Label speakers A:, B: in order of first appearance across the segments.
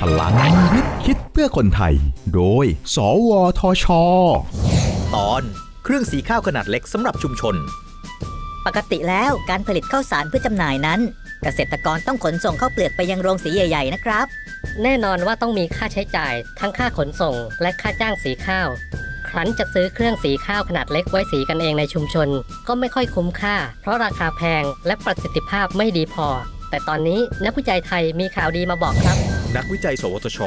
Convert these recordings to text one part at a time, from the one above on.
A: พลังวิทย์คิดเพื่อคนไทย โดย สวทช
B: ตอนเครื่องสีข้าวขนาดเล็กสำหรับชุมชน
C: ปกติแล้วการผลิตข้าวสารเพื่อจำหน่ายนั้น เกษตรกรต้องขนส่งข้าวเปลือกไปยังโรงสีใหญ่ ๆ นะครับ
D: แน่นอนว่าต้องมีค่าใช้จ่าย ทั้งค่าขนส่ง และค่าจ้างสีข้าว ครั้นจะซื้อเครื่องสีข้าวขนาดเล็กไว้สีกันเองในชุมชน ก็ไม่ค่อยคุ้มค่า เพราะราคาแพงและประสิทธิภาพไม่ดีพอ แต่ตอนนี้นักวิจัยไทยมีข่าวดีมาบอกครับ
B: นักวิจัย สวทช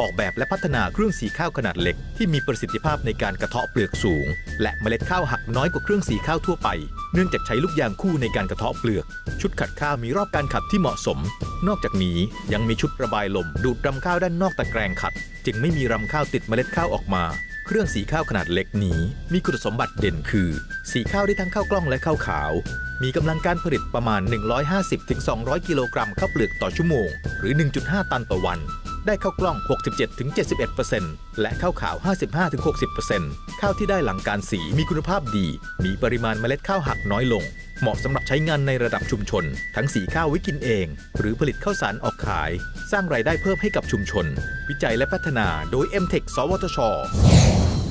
B: ออกแบบและพัฒนาเครื่องสีข้าวขนาดเล็ก ที่มีประสิทธิภาพในการกระเทาะเปลือกสูง และเมล็ดข้าวหักน้อยกว่าเครื่องสีข้าวทั่วไป เนื่องจากใช้ลูกยางคู่ในการกระเทาะเปลือก ชุดขัดข้าวมีรอบการขัดที่เหมาะสม นอกจากนี้ยังมีชุดระบายลมดูดรำข้าวด้านนอกตะแกรงขัด จึงไม่มีรำข้าวติดเมล็ดข้าวออกมา เครื่องสีข้าวขนาดเล็กนี้มีคุณสมบัติเด่นคือ สีข้าวได้ทั้งข้าวกล้องและข้าวขาว มีกำลังการผลิตประมาณ 150-200 กิโลกรัมข้าวเปลือกต่อชั่วโมง หรือ 1.5 ตันต่อวัน ได้ข้าวกล้อง 67-71%และข้าวขาว 55-60%ข้าวที่ได้หลังการสีมีคุณภาพดี มีปริมาณเมล็ดข้าวหักน้อยลง เหมาะสำหรับใช้งานในระดับชุมชน ทั้งสีข้าวไว้กินเอง หรือผลิตข้าวสารออกขาย สร้างรายได้เพิ่มให้กับชุมชน วิจัยและพัฒนาโดย m t e c h สวทช